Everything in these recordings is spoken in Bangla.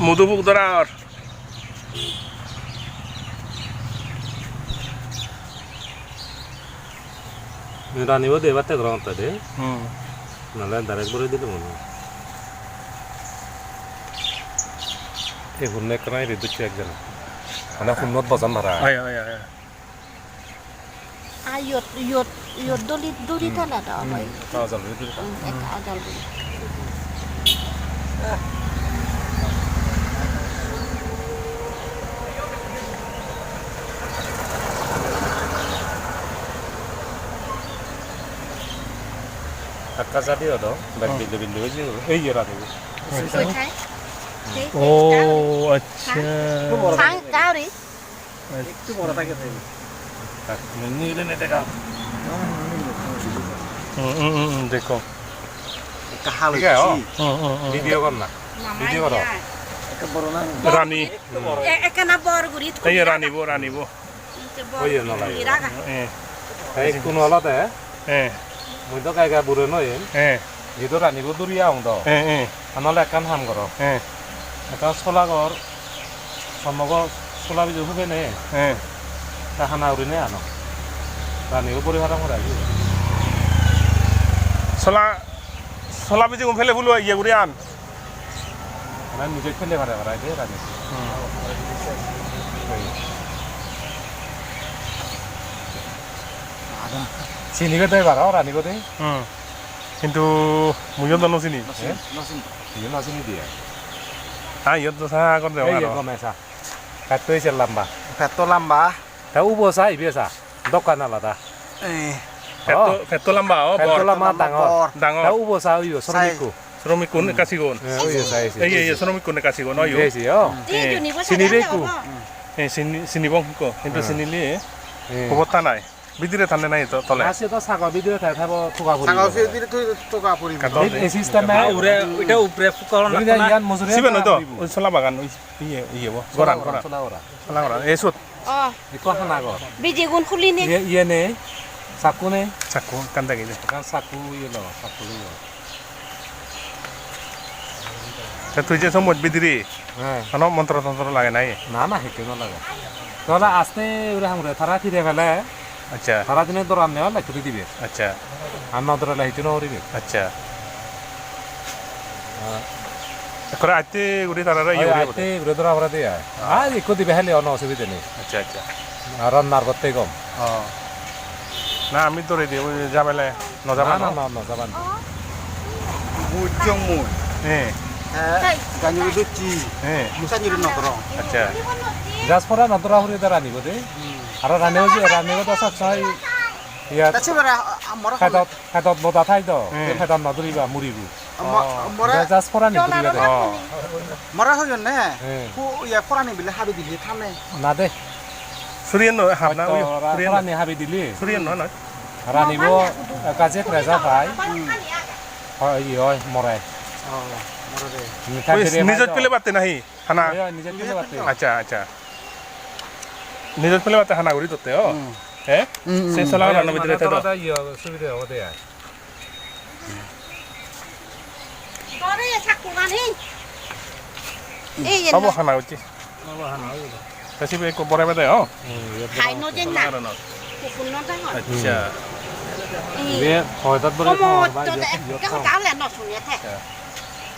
মধুপুক ধরা আর। রানিব দেবার তে গ্রহণ তাদের হুম। নাহলে ডাইরেক্ট করে দিলে মনে হয়। এগুলো নেকনাই রে দুচ্ছি একজন। মানে শুনত বজান À, yột, yột, đó vậy. তাও জানবে দুই Ừ, em cao dần đi. Hakka জাতি হতো ব্যাগ বিন্দু বিন্দু হয়েছে এই যে রানিব Tôi thấy. Thế, ও thế, আচ্ছা cao đi. Sáng cao đi. নিলে নে দেখা হুম হুম হুম দেখো কাহাল ঠিক আছে হুম হুম হুম ভিডিও কর না? mai đi vào đó. nha. রানী bò gửi thuốc এই রানিব রানিব lại. ra cả. হ্যাঁ এই কোন হলতে হ্যাঁ মুই তো গাই বুড়ে নয় হ্যাঁ যেহেতু রানিব দূরিয়া আউন তো হ্যাঁ হ্যাঁ আনলে একান হাম কর হ্যাঁ একান চলা কর সমগ্র চলা বিজু হুবে নে? হ্যাঁ তাহানা উড়ি নে আনো? রানিব পরিবার করা চলা চলা বেজি ফেলে বলো ইয়ে করে আন। নিজে ফেলে ভাড়া ভাড়া দিয়ে রানি চিনি কে দেয় ভাড়া রানি কে দেয় হুম। কিন্তু মুজন তো নচিনি ইয়ে না চিনি। দিয়ে। হ্যাঁ ইয়ত তো সাহা করে দেওয়া গমে সা কাটতে হয়েছে লাম্বা। ফেটো লাম্বা। তা উবো সা ইবে সা দোকান আলাদা ফেটো লম্বা বর ফেটো লাম্বা ডাঙর ডাঙর তা উবো সা ইয়ো শ্রমিকো শ্রমিক কোন কাছি কোন এই এই শ্রমিক কোন কাছি কোন অয়ো এসে ও Đi Ê, cho ní bớt xin đi xe với đá cụ. đâu এই চিনি চিনিব কো কিন্তু চিনিলি। খবরটা নাই। বিদিরে থানে নাই তো তলে। আসে তো সাগর ভিডিও তাই থাকো থুকা পড়ি সাঙ্গাও ফিরে তুই তোকা পড়িবি এই সিস্টেম না উপরে উপরে ইয়ান মজুরি সিবে নয় তো ওই চলা বাগান ওই ইয়ে ইয়ে গরান গরান চলা গরান এই ইকো হানা গর bây giờ con khuli nè. ইয়ে ইয়ে নে? সাকু নে? চাকু কান্দা গিয়ে kan saku ieu lo saku lu তা তুই যে সময় বিদিরি হ্যাঁ মন্ত্র তন্ত্র লাগে নাই? না না হেকে না লাগে তোরা আস্তে উরে হামরে তারা ফিরে ফেলে আচ্ছা। তারা দিনে তোরা নেওয়া লাগে তুই দিবে। আচ্ছা। আর না তোরা লাইতে না আচ্ছা করে আইতে গুড়ি তারা ইয়ে করে আইতে উরে তোরা আমরা দিয়া আর ইকো দিবে হেলে অন অসুবিধা নেই আচ্ছা আচ্ছা আর রান্নার করতে কম ও না আমি তো রেডি ওই যাবেলে না না না না না যাবান মুই হ্যাঁ হ্যাঁ গানি দুচি হ্যাঁ মুসা নিরি নকর আচ্ছা জাস পরা না তোরা হরি তারা নিব দে আর রান্নাও যে রান্নাও তো সব সময় ইয়া তাছে বেরা আমরা খাইতত খাইতত বতা থাই তো। খাইতত নদরিবা মুরিবু মরা জাস পরা নি দুরিবা দে। ও মরা হইন নে। কো ইয়া ফরানি বিলে হাবি দিলি থামে। না দে। সুরিয়ান নয় হাব না ওই সুরিয়ান পরা নি হাবি দিলি। সুরিয়ান নয় নয় রানিব কাজে প্রেজা পাই হয় হয় মরে ও মরা রে মিঠা ওই ফিরে নিজত পেলে বাতে নাহি? হানা নিজে পেলে বাতে আচ্ছা আচ্ছা। নিজত পেলে বাতে হানা গুড়ি তোতে ও হ্যাঁ সে চলা রান্না ভিতরে সুবিধা হবে ସବୁ ହାନା ହେଉଛି ବେଶୀ ବି ବରା ବେଦେ ହଁ ଆଚ୍ଛା 왜 거기다 버려 어머 저 내가 가을에 넣어 주네 태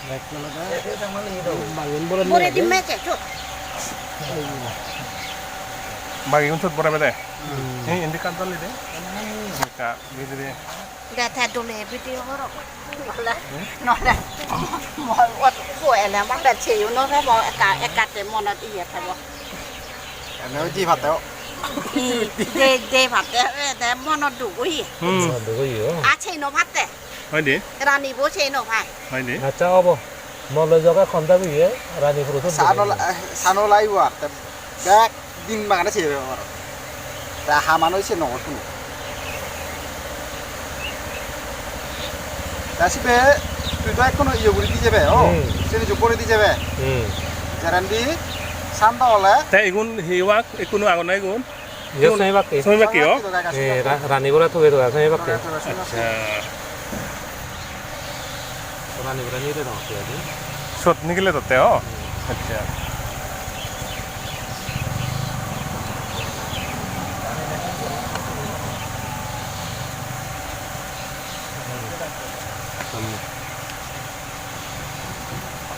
맥주는 다 상관이 이러고 막 연보를 뭐래 뒷맥에 줘 bagi unsur berapa deh? Ini indikat dulu deh. Indikat gitu deh. Gak tahu dulu video horor. Nolah, nolah. Mau buat kue lah, mau dah cium nolah mau ekat ekat mau nanti ya tahu. Kenapa sih patah? দে দে ভাতে দে মন ডুবুই ডুবুই আছে ন ভাতে হয় দে রানী বসে ন ভাই হয় দে আচ্ছা হব মলে জগা খন্দা বিয়ে রানী পুরো সানো সানো লাইব ব্যাক হয় দি 아 짜고 멀어져가 건다고 예? 라니 프로서 সানো সানো লাইওয়া তে ব্যাক দিন বাগানে ছে আমার তা হামানো সে নগর কোনো দাসিবে তুই তো এখনো ইয়ে করে দিয়ে যাবে ও হুম। সে যোগ করে দিয়ে যাবে 응. গ্যারান্টি সান্দা হলে তা এগুন হিওয়াক একুনো আগন নাই গুণ 이거 선이 밖에. সময় বাকি ও 예, 라, 라니 보라 토게도 가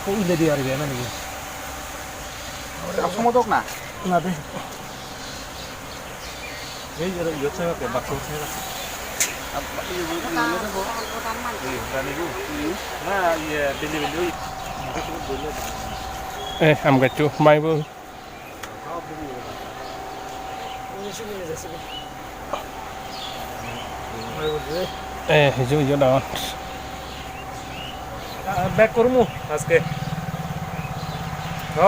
को उले दियो रे ना नहीं असमत ना ना दे ये ये यो से के बात से ना अब ये वो ना वो काम मान ये रानी को ना ये बिल्ली बिल्ली Eh, I'm going to my will. Eh, you, you don't. Back করমু? আজকে। হ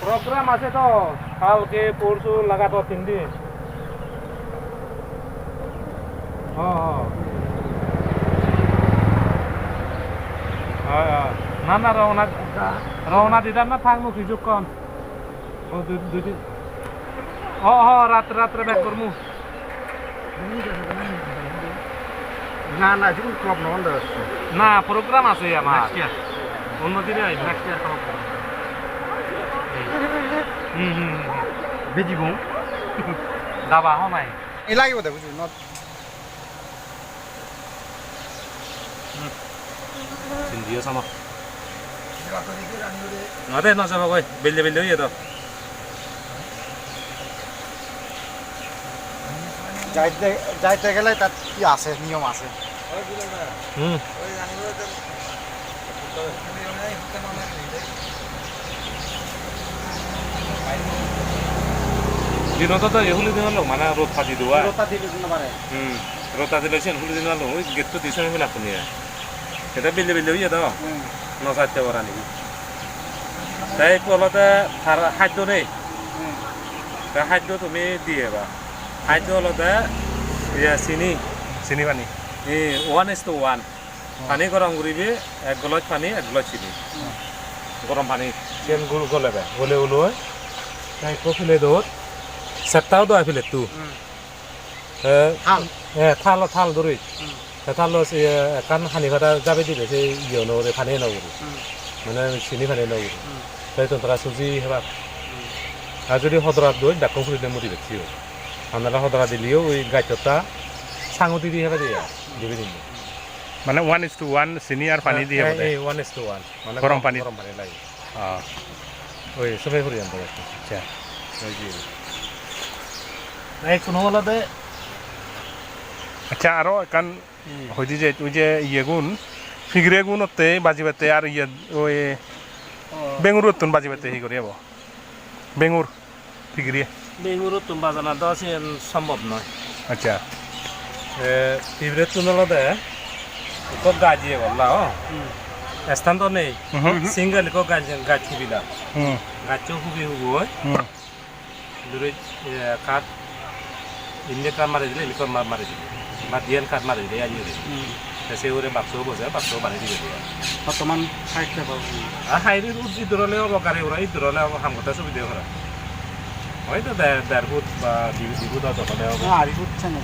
প্রোগ্রাম আছে তো। কালকে পরশু লাগাতো তিন দিন। না না রওনা রওনা দিতাম না থাকব কিছুক্ষণ ও দুই দুই দিন হ হ রাত্রে রাত্রে ব্যাক করমু না না এখন ক্লব নন দে না প্রোগ্রাম আছে আমার অন্যদিনে আইব হুম হুম বেজি গো দাবা হ নাই এই লাগিব দে বুঝু নট Sindiyo sama. Nade na sama koy. Belli belli hoye to. যাইতে যাইতে গেলে তাত কি আছে? নিয়ম আছে। হুম। দিনত তো এহুলি দিন হলো মানে রোদ ফাটি দেওয়া। রোতা দিন পারে হুম রোদ দিলে সে এহুলি দিন হলো ওই গেট তো দিছে আমি লাগুনি এটা বেলে বেলে হইয়া তো নসাইতে পারা নাকি? তাই পলতে খাদ্য নেই খাদ্য তুমি দিয়ে বা। হলতে ইয়া চিনি sini. Pani? এই ওৱান ইজ টু ওৱান পানী গৰম কৰিবি এক গলত পানী এক গলত চিনি গৰম পানী চেন গুল গলেবে গলে ওলোয় তাই কফিলে দোত সেপ্তাহ দো আইফিলে তু এ থাল থাল দরি থাল কান হানি ফাটা যাবে দিলে সে ইয়ে নরে ফানি নগরি মানে চিনি ফানি নগরি তাই তন্তরা সুজি হেবা আর যদি হদরা দই ডাক্কং ফুরিলে মরি বেছিও আমরা হদরা দিলিও ওই গাইতটা সাঙতি দিয়ে হেবা দিয়ে দিবি দিন mana one is to one sini আর pani দিয়ে ওয়ান ইস টু ওয়ান মানে গরম পানি। গরম পানি লাগে। ah ওই সবাই করে পারছি আচ্ছা। ওই জি এই কোনো হলাতে আচ্ছা আরও কান হইজি যে ওই যে ইয়ে গুণ ফিগরে গুণ হতে বাজি বাতে আর ইয়ে ওই বেঙ্গুর উত্তন বাজি বাতে হি করি যাব বেঙ্গুর ফিগরে এই মুহূর্তে বাজানা দেওয়া সম্ভব নয়। আচ্ছা। পিঁপড়ে তুনলতে কো গাজিয়ে বললা ও? স্থান তো নেই। সিঙ্গেল কো গাছ গাছ খুবিলা গাছ খুবই হুবো দূরে কাঠ ইন্ডিয়া কাঠ মারি দিলে ইলিকর মার মারি দিলে বা দিয়ান কাঠ মারি দিলে আজ সে ওরে বাক্সও বসে বাক্সও বাড়ি দিবে বর্তমান হাইট হাইট দূরলে অবকারে ওরা এই দূরলে হাম কথা সুবিধা ওরা হয়তো দেড় ফুট বা দুই ফুট দখলে হব হচ্ছে না।